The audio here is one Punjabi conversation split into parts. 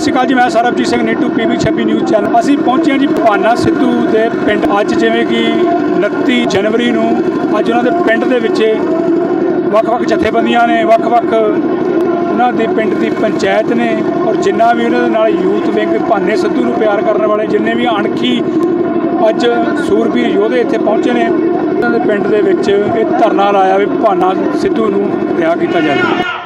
ਸ਼੍ਰੀ ਅਕਾਲ ਜੀ, ਮੈਂ Sarabjit Singh Neetu PB 26 news channel. ਅਸੀਂ ਪਹੁੰਚੇ ਹਾਂ ਜੀ ਭਾਨਾ ਸਿੱਧੂ ਦੇ ਪਿੰਡ। ਅੱਜ ਜਿਵੇਂ ਕਿ 29 ਜਨਵਰੀ ਨੂੰ ਅੱਜ ਉਹਨਾਂ ਦੇ ਪਿੰਡ ਦੇ ਵਿੱਚ ਵੱਖ-ਵੱਖ ਜਥੇਬੰਦੀਆਂ ਨੇ, ਵੱਖ-ਵੱਖ ਉਹਨਾਂ ਦੇ ਪਿੰਡ ਦੀ ਪੰਚਾਇਤ ਨੇ ਔਰ ਜਿੰਨਾ ਵੀ ਉਹਨਾਂ ਦੇ ਨਾਲ ਯੂਥ ਵਿੰਗ ਭਾਨੇ ਸਿੱਧੂ ਨੂੰ ਪਿਆਰ ਕਰਨ ਵਾਲੇ, ਜਿੰਨੇ ਵੀ ਅਣਖੀ ਅੱਜ ਸੂਰਬੀਰ ਯੋਧੇ ਇੱਥੇ ਪਹੁੰਚੇ ਨੇ, ਉਹਨਾਂ ਦੇ ਪਿੰਡ ਦੇ ਵਿੱਚ ਇਹ ਧਰਨਾ ਲਾਇਆ ਵੀ ਭਾਨਾ ਸਿੱਧੂ ਨੂੰ ਰਿਹਾ ਕੀਤਾ ਜਾਵੇ।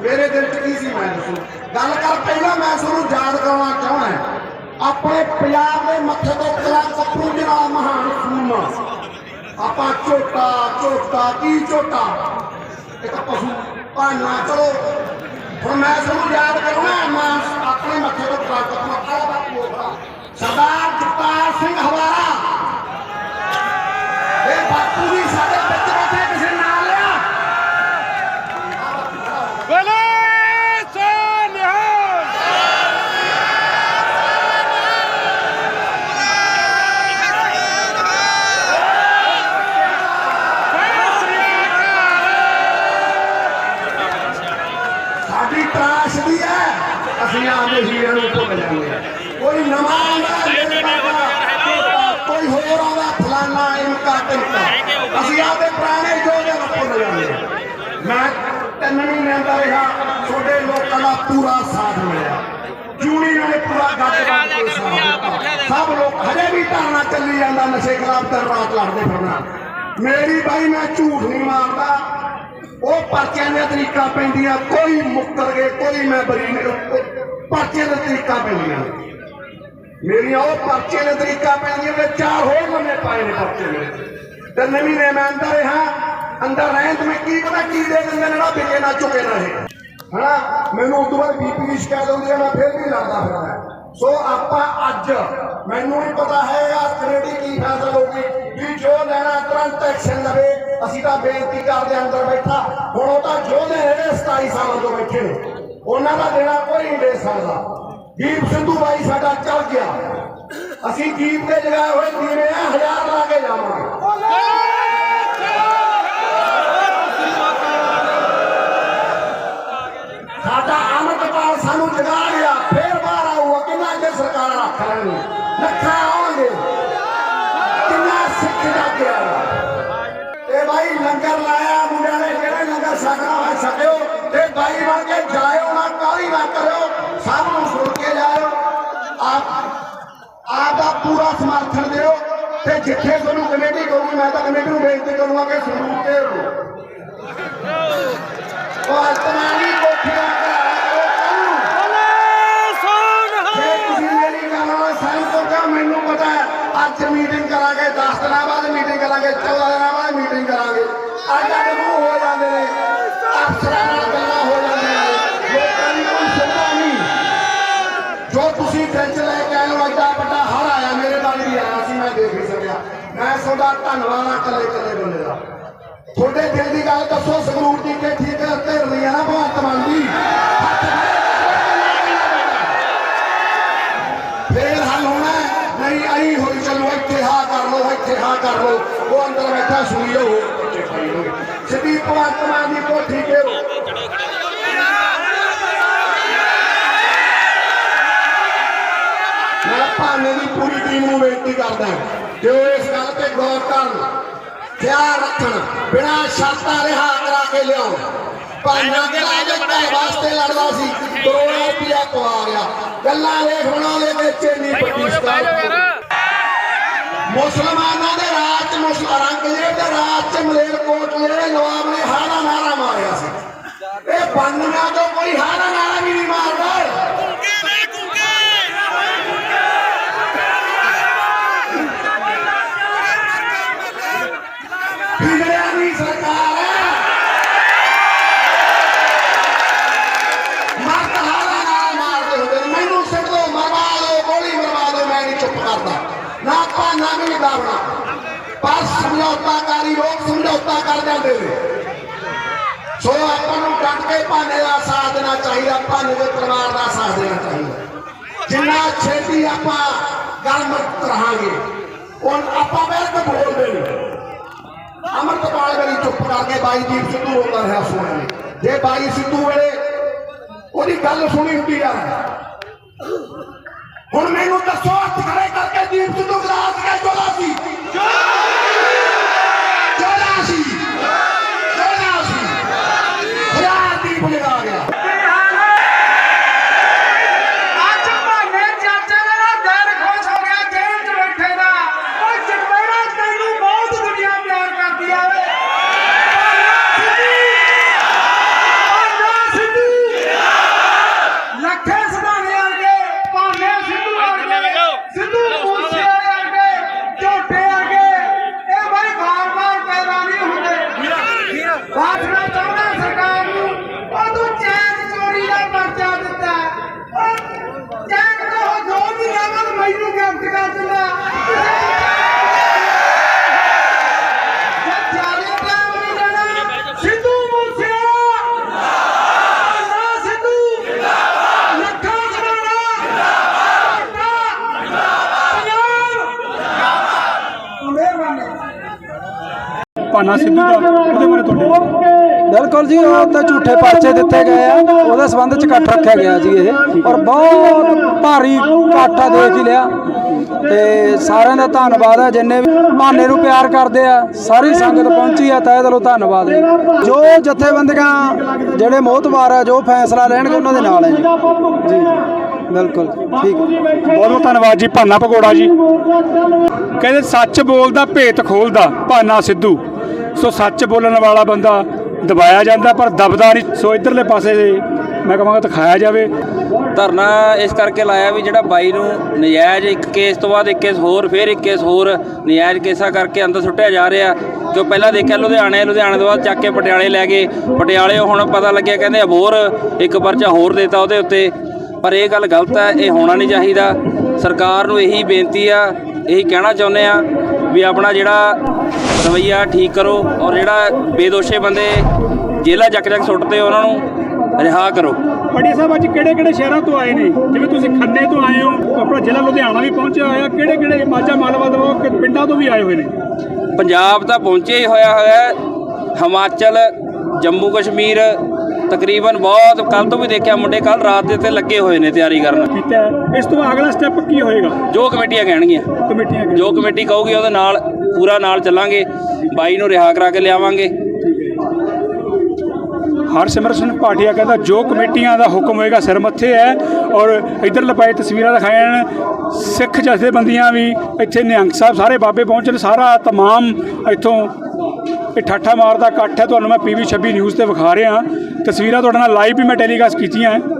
ਮੇਰੇ ਦਿਲ 'ਚ ਕੀ ਸੀ ਮੈਂ ਦੱਸੂ? ਗੱਲ ਕਰ ਪਹਿਲਾਂ ਮੈਂ ਤੁਹਾਨੂੰ ਯਾਦ ਕਰਾਉਣਾ ਚਾਹੁੰਦਾ ਆਪਣੇ ਪੰਜਾਬ ਦੇ ਮੱਥੇ ਤੋਂ ਕਲਾ ਕੱਪੂ ਦੇ ਨਾਲ ਮਹਾਨ ਸੂਰਮਾ ਆਪਾਂ ਝੋਟਾ ਝੋਟਾ, ਕੀ ਝੋਟਾ? ਇੱਕ ਪਸ਼ੂ ਭਾਨਾ, ਚਲੋ। ਹੁਣ ਮੈਂ ਤੁਹਾਨੂੰ ਯਾਦ ਕਰਾਉਣਾ ਮੈਂ ਆਪਣੇ ਮੱਥੇ ਤੋਂ ਕਲਾ ਕੱਪੂ ਆਲਾ ਬਾਪੂ ਹੋਗਾ ਸਰਦਾਰ ਜਗਤਾਰ ਸਿੰਘ ਹਵਾਰਾ ਇਹ ਬਾਪੂ ਜੀ ਸਾਡੇ ਵਿੱਚ ਬੈਠੇ ਕਿਸੇ ਨਾਲ ਲਿਆ ਸਾਡੀ ਤਰਾਸ਼ ਦੀ ਹੈ ਅਸੀਂ ਆਪਦੇ ਹੀਰਿਆਂ ਨੂੰ ਭੁੱਲ ਜਾਂਦੇ ਹਾਂ ਕੋਈ ਨਵਾਂ ਆਉਂਦਾ ਕੋਈ ਹੋਰ ਆਉਂਦਾ ਫਲਾਨਾ ਇਨਕਾ ਟਿਮਕਾ ਅਸੀਂ ਆਪਦੇ ਪੁਰਾਣੇ ਜੋਧਿਆਂ ਨੂੰ ਭੁੱਲ ਜਾਂਦੇ ਹਾਂ ਮੈਂ ਤਿੰਨ ਮਹੀਨਿਆਂ ਦਾ ਰਿਹਾ ਤੁਹਾਡੇ ਲੋਕਾਂ ਦਾ ਪੂਰਾ ਸਾਥ ਮਿਲਿਆ। ਜੂਣੀ ਨੇ ਪੂਰਾ ਦਿੱਤਾ ਸਭ ਲੋਕ ਹਜੇ ਵੀ ਧਰਨਾ ਚੱਲੀ ਜਾਂਦਾ ਨਸ਼ੇ ਖਿਲਾਫ ਤੇ ਰਾਤ ਲੜਦੇ ਫਿਰਨਾ। ਮੇਰੀ ਬਾਈ ਮੈਂ ਝੂਠ ਨਹੀਂ ਮਾਰਦਾ। ਉਹ ਪਰਚਿਆਂ ਦੀਆਂ ਤਰੀਕਾਂ ਪੈਂਦੀਆਂ ਕੋਈ ਮੁੱਕਰ ਗਏ ਕੋਈ ਮੈਂ ਬਰੀ ਨਹੀਂ। ਉਹ ਪਰਚਿਆਂ ਦੀਆਂ ਤਰੀਕਾਂ ਪੈਂਦੀਆਂ। ਮੇਰੀਆਂ ਉਹ ਪਰਚੇ ਦੇ ਤਰੀਕਾਂ ਪੈਂਦੀਆਂ ਤੇ ਚਾਰ ਹੋਰ ਲੰਮੇ ਪਾਏ ਨੇ ਪਰਚੇ ਮੇਰੇ। ਤੇ ਨਵੀਂ ਨੇ ਮੈਂ ਅੰਦਰ ਰਿਹਾ ਅੰਦਰ ਰਹਿਣ ਤੇ ਮੈਂ ਕੀ ਪਤਾ ਕੀ ਦੇ ਦਿੰਦੇ ਨੇ ਨਾ ਵਿਕੇ ਨਾ ਚੁਕੇ ਨਾ ਇਹ ਹਨਾ? ਮੈਨੂੰ ਉਦੋਂ ਬਾਅਦ ਬੀਪੀ ਦੀ ਸ਼ਿਕਾਇਤ ਹੁੰਦੀ ਹੈ, ਮੈਂ ਫਿਰ ਵੀ ਲੜਦਾ ਫਿਰਦਾ ਸੋ ਆਪਾਂ ਅੱਜ, ਮੈਨੂੰ ਨਹੀਂ ਪਤਾ ਹੈਗਾ ਕਮੇਟੀ ਕੀ ਫੈਸਲਾ ਲਊਗੀ ਵੀ ਜੋ ਲੈਣਾ ਤੁਰੰਤ ਐਕਸ਼ਨ ਲਵੇ, ਅਸੀਂ ਤਾਂ ਬੇਨਤੀ ਕਰਦੇ ਅੰਦਰ ਬੈਠਾ। ਹੁਣ ਉਹ ਤਾਂ ਜੋ ਨੇ 27 ਸਾਲਾਂ ਤੋਂ ਬੈਠੇ ਨੇ। ਉਹਨਾਂ ਦਾ ਦੇਣਾ ਕੋਈ ਨਹੀਂ ਦੇ ਸਕਦਾ। ਦੀਪ ਸਿੰਧੂ ਬਾਈ ਸਾਡਾ ਚੱਲ ਗਿਆ। ਅਸੀਂ ਦੀਪ ਤੇ ਜਗਾਏ ਹੋਏ ਦੀਵੇ ਆ, ਹਜ਼ਾਰ ਲਾ ਕੇ ਜਾਵਾਂਗੇ ਸਾਡਾ ਅਮਰਪਾਲ ਸਾਨੂੰ ਜਗਾ ਲਿਆ ਫੇਰ ਬਾਹਰ ਆਊਗਾ ਕਿੰਨਾ ਜੇ ਸਰਕਾਰ ਲੱਖਾਂ ਆਉਣਗੇ ਕਿੰਨਾ ਸਿੱਖ ਜਾ ਗਿਆ। ਇਹ ਬਾਈ ਲੰਗਰ ਲਾਇਆ, ਮੁੰਡਿਆਂ ਨੇ ਜਿਹੜੇ ਲੰਗਰ ਛਕਣਾ ਹੋਇਆ, ਛਕਿਓ। ਤੇ ਬਾਈ ਬਣ ਕੇ ਜਾਇਓ ਨਾ, ਕਾਹਲੀ ਨਾ ਕਰਿਓ। ਸਭ ਨੂੰ ਸੁਣ ਕੇ ਜਾਇਓ। ਆਪ ਆਪ ਦਾ ਪੂਰਾ ਸਮਰਥਨ ਦਿਓ। ਤੇ ਜਿੱਥੇ ਤੁਹਾਨੂੰ ਕਮੇਟੀ ਕਹੂਗੀ, ਮੈਂ ਤਾਂ ਕਮੇਟੀ ਨੂੰ ਬੇਨਤੀ ਕਰੂੰਗਾ ਕਿ ਸਰੂਰ ਕੇ ਉਹ ਅਸਮਾਨੀ ਕਰਾਂਗੇ 14 ਰਾਵਾਂ ਮੀਟਿੰਗ ਕਰਾਂਗੇ। ਅੱਡ ਅੱਡ ਹੋ ਜਾਂਦੇ ਨੇ ਅਫਸਰਾਂ ਨਾਲ ਗੱਲਾਂ ਹੋ ਜਾਂਦੀਆਂ ਨੇ। ਲੋਕਾਂ ਦੀ ਕੋਈ ਸੁਣਦਾ ਨਹੀਂ। ਜੋ ਤੁਸੀਂ ਟੈਂਸ਼ਨ ਲੈ ਕੇ ਆਏ ਹੋ, ਐਡਾ ਵੱਡਾ ਹੜ ਆਇਆ ਮੇਰੇ ਨਾਲ ਵੀ ਆਇਆ ਸੀ, ਮੈਂ ਦੇਖ ਨਹੀਂ ਸਕਿਆ। ਮੈਂ ਤੁਹਾਡਾ ਧੰਨਵਾਦ ਆ ਕੱਲੇ ਕੱਲੇ ਬੰਦੇ ਦਾ। ਤੁਹਾਡੇ ਦਿਲ ਦੀ ਗੱਲ ਦੱਸੋ, ਸੰਗਰੂਰ ਦੀ ਕਿ ਠੀਕ ਹੈ ਉੱਤੇ ਰਲੀਆਂ ਨਾ ਭਗਵੰਤ ਮਾਨ ਦੀ? ਫੇਰ ਹੱਲ ਹੋਣਾ ਨਹੀਂ ਆਈ ਹੋਈ ਚਲੋ, ਇੱਥੇ ਹਾਂ ਕਰ ਲੋ ਇੱਥੇ ਹਾਂ ਕਰ ਲੋ ਉਹ ਅੰਦਰ ਬੈਠਾ ਸੂਰਿਓ ਸਿੱਧੀ ਪਰਮਾਤਮਾ ਦੀ ਕੋਠੀ ਤੇ ਮੈਂ ਭਾਨੇ ਦੀ ਪੂਰੀ ਟੀਮ ਨੂੰ ਬੇਨਤੀ ਕਰਦਾ ਕਿ ਉਹ ਇਸ ਗੱਲ ਤੇ ਗੌਰ ਕਰਨ ਖਿਆਲ ਰੱਖਣ ਬਿਨਾ ਸ਼ਰਤਾਂ ਰਿਹਾ ਕਰਾ ਕੇ ਲਿਆਉਣ। ਭਾਨਾ ਰਾਜ ਘਰ ਵਾਸਤੇ ਲੜਦਾ ਸੀ ਕਰੋੜਾਂ ਰੁਪਇਆ ਕਵਾ ਰਿਹਾ ਗੱਲਾਂ ਵੇਖ ਬਣਾ ਲੈ ਕੇ ਚੇਨੀ ਪੱਟੀ ਸਟਾਰ ਮੁਸਲਮਾਨਾਂ ਦੇ ਰਾਜ ਚ ਮੁਸਲ ਔਰੰਗਜ਼ੇਬ ਦੇ ਰਾਜ ਚ ਮਲੇਰਕੋਟਲੇ ਨਵਾਬ ਨੇ ਹਾਰਾ ਨਾਰਾ ਮਾਰਿਆ ਸੀ ਇਹ ਬੰਦਨਾ ਤੋਂ ਕੋਈ ਹਾਰਾ ਨਾਰਾ ਵੀ ਨਹੀਂ ਮਾਰਦਾ ਬਿਗੜਿਆ ਦੀ ਸਰਕਾਰ ਹੈ ਮਰਦ ਹਾਰਾ ਨਾਰਾ ਮਾਰਦੇ ਹੁੰਦੇ ਨੇ ਮੈਨੂੰ ਸਿੱਟ ਦੋ ਮਰਵਾ ਦਿਓ ਗੋਲੀ ਮਰਵਾ ਦਿਓ ਮੈਂ ਨਹੀਂ ਚੁੱਪ ਕਰਦਾ ਨਾ ਭਾਨਾ ਦਾਵਣਾ ਪਰ ਸਮਝੌਤਾਕਾਰੀ ਲੋਕ ਸਮਝੌਤਾ ਕਰ ਜਾਂਦੇ ਨੇ। ਸੋ ਆਪਾਂ ਨੂੰ ਡਟ ਕੇ ਭਾਨੇ ਦਾ ਸਾਥ ਦੇਣਾ ਚਾਹੀਦਾ, ਭਾਨੇ ਦੇ ਪਰਿਵਾਰ ਦਾ ਸਾਥ ਦੇਣਾ ਚਾਹੀਦਾ। ਜਿੰਨਾ ਛੇਤੀ ਆਪਾਂ ਗਲਮਤ ਰਹਾਂਗੇ ਉਹ ਆਪਾਂ ਬਿਲਕੁਲ ਬੋਲਦੇ ਨਹੀਂ ਅਮਰਤਪਾਲ ਵੇਲੇ ਚੁੱਪ ਕਰਕੇ ਬਾਈ ਦੀਪ ਸਿੱਧੂ ਰੋਂਦਾ ਰਿਹਾ ਸੁਣਨ ਜੇ ਬਾਈ ਸਿੱਧੂ ਵੇਲੇ ਉਹਦੀ ਗੱਲ ਸੁਣੀ ਹੁੰਦੀ ਆ। ਹੁਣ ਮੈਨੂੰ ਦੱਸੋ ਹੱਥ ਖੜੇ ਕਰਕੇ ਦੀਪ ਸਿੱਧੂ ਗਲਾਸ ਕੇ ਚੋਲਾ ਸੀ ਚੋਲਾ ਸੀ ਚੋਲਾ ਸੀ ਹਜ਼ਾਰ ਦੀਪ ਜਗਾ ਗਿਆ ਅੱਜ ਭਾਨੇ ਚਾਚਾ ਦਾ ਨਾ ਦਿਲ ਖੁਸ਼ ਹੋ ਗਿਆ ਜੇਲ੍ਹ 'ਚ ਬੈਠੇ ਦਾ ਉਹ ਜਗਵੇੜਾ ਤੈਨੂੰ ਬਹੁਤ ਦੁਨੀਆ ਪਿਆਰ ਕਰਦੀ ਆ ਵੇ ਭਾਨਾ ਸਿੱਧੂ ਲੱਖੇ ਸਦਾਨੇ ਵਰਗੇ ਭਾਨੇ ਸਿੱਧੂ ਵਰਗੇ ਸਿੱਧੂ ਮੂਸੇ ਵਰਗੇ ਝੋਟੇ ਵਰਗੇ ਇਹ ਬਾਈ ਬਾਰ ਬਾਰ ਪੈਦਾ ਨਹੀਂ ਹੁੰਦੇ ਬਾਦਸ਼ਾਹ ਚਾਹੁੰਦਾ ਸਰਕਾਰ ਨੂੰ ਉਹ ਤੂੰ ਚੈਨ ਚੋਰੀ ਦਾ ਪਰਚਾ ਦਿੱਤਾ ਉਹ ਚੈਨ ਤੋਂ ਉਹ ਦੋ ਮਹੀਨਿਆਂ ਬਾਅਦ ਮੈਨੂੰ ਗਿਫਟ ਕਰ ਦਿੰਦਾ ਜੇ ਚਾਲੀ ਟਾਈਮ ਨਹੀਂ ਦੇਣਾ ਸਿੱਧੂ ਮੂਸੇਵਾਲਾ ਨਾ ਸਿੱਧੂ ਲੱਖਾਂ ਸਰਾਣਾ ਪੰਜਾਬ ਮਿਹਰਬਾਨੀ ਭਾਨਾ ਸਿੱਧੂ ਦਾ ਉਹਦੇ ਬਾਰੇ ਤੁਹਾਡੇ ਬਿਲਕੁਲ ਜੀ ਉਹ ਤਾਂ ਝੂਠੇ ਪਰਚੇ ਦਿੱਤੇ ਗਏ ਆ। ਉਹਦੇ ਸੰਬੰਧ ਚ ਇਕੱਠ ਰੱਖਿਆ ਗਿਆ ਜੀ ਇਹ। ਔਰ ਬਹੁਤ ਭਾਰੀ ਇਕੱਠ ਦੇਖ ਹੀ ਲਿਆ। ਤੇ ਸਾਰਿਆਂ ਦਾ ਧੰਨਵਾਦ ਹੈ ਜਿੰਨੇ ਵੀ ਭਾਨੇ ਨੂੰ ਪਿਆਰ ਕਰਦੇ ਆ ਸਾਰੀ ਸੰਗਤ ਪਹੁੰਚੀ ਆ ਤਹਿ ਦਿਲੋਂ ਧੰਨਵਾਦ ਹੈ ਜੋ ਜਥੇਬੰਦੀਆਂ ਜਿਹੜੇ ਮੋਹਤਵਾਰ ਆ ਜੋ ਫੈਸਲਾ ਲੈਣਗੇ ਉਹਨਾਂ ਦੇ ਨਾਲ ਹੈ ਜੀ। ਜੀ ਬਿਲਕੁਲ ਠੀਕ। ਬਹੁਤ ਬਹੁਤ ਧੰਨਵਾਦ ਜੀ ਭਾਨਾ ਪਕੌੜਾ ਜੀ। ਕਹਿੰਦੇ ਸੱਚ ਬੋਲਦਾ ਭੇਤ ਖੋਲਦਾ ਭਾਨਾ ਸਿੱਧੂ। ਸੋ ਸੱਚ ਬੋਲਣ ਵਾਲਾ ਬੰਦਾ ਦਬਾਇਆ ਜਾਂਦਾ, ਪਰ ਦਬਦਾ ਨਹੀਂ। ਸੋ ਇਧਰਲੇ ਪਾਸੇ ਮੈਂ ਕਹਾਂਗਾ ਦਿਖਾਇਆ ਜਾਵੇ। ਧਰਨਾ ਇਸ ਕਰਕੇ ਲਾਇਆ ਵੀ ਜਿਹੜਾ ਬਾਈ ਨੂੰ ਨਜਾਇਜ਼ ਇੱਕ ਕੇਸ ਤੋਂ ਬਾਅਦ ਇੱਕ ਕੇਸ ਹੋਰ, ਫਿਰ ਇੱਕ ਕੇਸ ਹੋਰ ਨਜਾਇਜ਼ ਕੇਸਾਂ ਕਰਕੇ ਅੰਦਰ ਸੁੱਟਿਆ ਜਾ ਰਿਹਾ। ਜੋ ਪਹਿਲਾਂ ਦੇਖਿਆ ਲੁਧਿਆਣੇ ਲੁਧਿਆਣੇ ਤੋਂ ਬਾਅਦ ਚੱਕ ਕੇ ਪਟਿਆਲੇ ਲੈ ਗਏ। ਪਟਿਆਲੇ ਹੁਣ ਪਤਾ ਲੱਗਿਆ ਕਹਿੰਦੇ ਹੋਰ ਇੱਕ ਪਰਚਾ ਹੋਰ ਦੇਤਾ ਉਹਦੇ ਉੱਤੇ। ਪਰ ਇਹ ਗੱਲ ਗਲਤ ਹੈ, ਇਹ ਹੋਣਾ ਨਹੀਂ ਚਾਹੀਦਾ। ਸਰਕਾਰ ਨੂੰ ਇਹੀ ਬੇਨਤੀ ਆ, ਇਹੀ ਕਹਿਣਾ ਚਾਹੁੰਦੇ ਆ ਵੀ ਆਪਣਾ ਜਿਹੜਾ ਰਵਈਆ ਠੀਕ ਕਰੋ ਔਰ ਜਿਹੜਾ ਬੇਦੋਸ਼ੇ ਬੰਦੇ ਜੇਲ੍ਹਾਂ ਚੱਕ ਚੱਕ ਸੁੱਟਦੇ ਉਹਨਾਂ ਨੂੰ ਰਿਹਾ ਕਰੋ। ਪੜੀ ਸਾਹਿਬ ਅੱਜ ਕਿਹੜੇ ਕਿਹੜੇ ਸ਼ਹਿਰਾਂ ਤੋਂ ਆਏ ਨੇ? ਜਿਵੇਂ ਤੁਸੀਂ ਖੰਨੇ ਤੋਂ ਆਏ ਹੋ ਆਪਣਾ ਜ਼ਿਲ੍ਹਾ ਲੁਧਿਆਣਾ ਵੀ ਪਹੁੰਚਿਆ ਹੋਇਆ ਕਿਹੜੇ ਕਿਹੜੇ ਮਾਝਾ ਮਾਲਵਾ ਤੋਂ ਪਿੰਡਾਂ ਤੋਂ ਵੀ ਆਏ ਹੋਏ ਨੇ? ਪੰਜਾਬ ਤਾਂ ਪਹੁੰਚਿਆ ਹੀ ਹੋਇਆ ਹੋਇਆ ਹੈ। ਹਿਮਾਚਲ ਜੰਮੂ ਕਸ਼ਮੀਰ ਤਕਰੀਬਨ ਬਹੁਤ ਕੱਲ ਤੋਂ ਵੀ ਦੇਖਿਆ ਮੁੰਡੇ ਕੱਲ ਰਾਤ ਦੇ ਤੇ ਲੱਗੇ ਹੋਏ ਨੇ ਤਿਆਰੀ ਕਰਨ। ਕੀਤਾ। ਇਸ ਤੋਂ ਅਗਲਾ ਸਟੈਪ ਕੀ ਹੋਏਗਾ? ਜੋ ਕਮੇਟੀਆਂ ਕਹਿਣਗੀਆਂ। ਕਮੇਟੀਆਂ ਜੋ ਕਮੇਟੀ ਕਹੂਗੀ ਉਹਦੇ ਨਾਲ ਪੂਰਾ ਨਾਲ ਚੱਲਾਂਗੇ, ਬਾਈ ਨੂੰ ਰਿਹਾ ਕਰਾ ਕੇ ਲਿਆਵਾਂਗੇ। ਹਰਸਿਮਰਤ ਸਿੰਘ ਭਾਟੀਆ ਕਹਿੰਦਾ, ਜੋ ਕਮੇਟੀਆਂ ਦਾ ਹੁਕਮ ਹੋਏਗਾ, ਸਿਰ ਮੱਥੇ ਹੈ ਔਰ ਇਧਰ ਲਪਾਏ ਤਸਵੀਰਾਂ ਦਿਖਾਈਆਂ ਨੇ ਸਿੱਖ ਜਥੇਬੰਦੀਆਂ ਵੀ ਇੱਥੇ ਨਿਹੰਗ ਸਾਹਿਬ ਸਾਰੇ ਬਾਬੇ ਪਹੁੰਚਣ ਸਾਰਾ ਤਮਾਮ ਇੱਥੋਂ ਇਹ ਠਾਠਾ ਮਾਰਦਾ ਇਕੱਠ ਹੈ। ਤੁਹਾਨੂੰ ਮੈਂ ਪੀਵੀ 26 ਨਿਊਜ਼ ਤੇ ਵਿਖਾ ਰਿਹਾ। ਤਸਵੀਰਾਂ ਤੁਹਾਡੇ ਨਾਲ ਲਾਈਵ ਵੀ ਮੈਂ ਟੈਲੀਕਾਸਟ ਕੀਤੀਆਂ ਹੈ।